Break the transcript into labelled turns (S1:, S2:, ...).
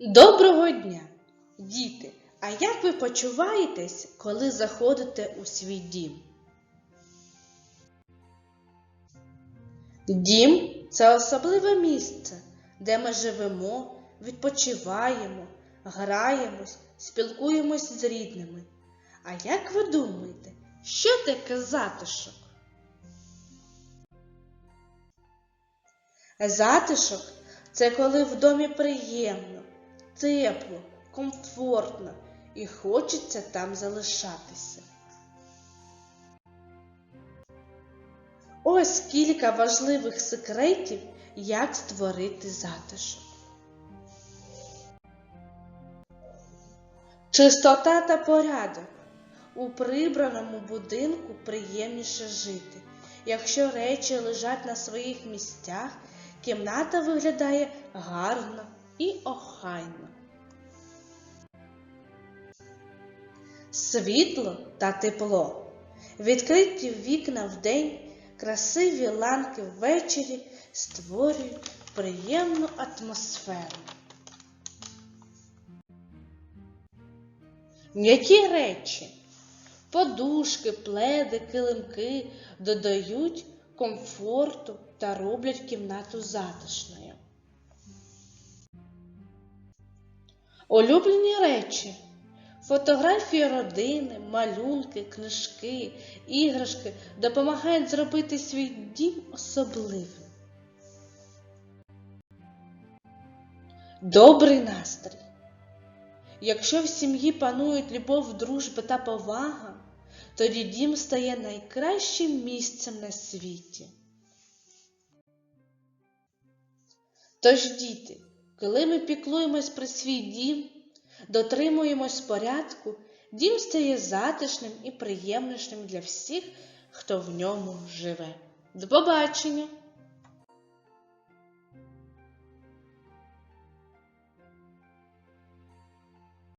S1: Доброго дня, діти! А як ви почуваєтесь, коли заходите у свій дім? Дім це особливе місце, де ми живемо, відпочиваємо, граємось, спілкуємось з рідними. А як ви думаєте, що таке затишок? Затишок це коли в домі приємно, тепло, комфортно і хочеться там залишатися. Ось кілька важливих секретів, як створити затишок. Чистота та порядок. У прибраному будинку приємніше жити. Якщо речі лежать на своїх місцях, кімната виглядає гарно і охайно. Світло та тепло. Відкриті вікна вдень, красиві ланки ввечері створюють приємну атмосферу. М'які речі, подушки, пледи, килимки додають комфорту та роблять кімнату затишною. Улюблені речі, фотографії родини, малюнки, книжки, іграшки допомагають зробити свій дім особливим. Добрий настрій. Якщо в сім'ї панують любов, дружба та повага, тоді дім стає найкращим місцем на світі. Тож, діти, коли ми піклуємось про свій дім, дотримуємось порядку, дім стає затишним і приємнішим для всіх, хто в ньому живе. До побачення!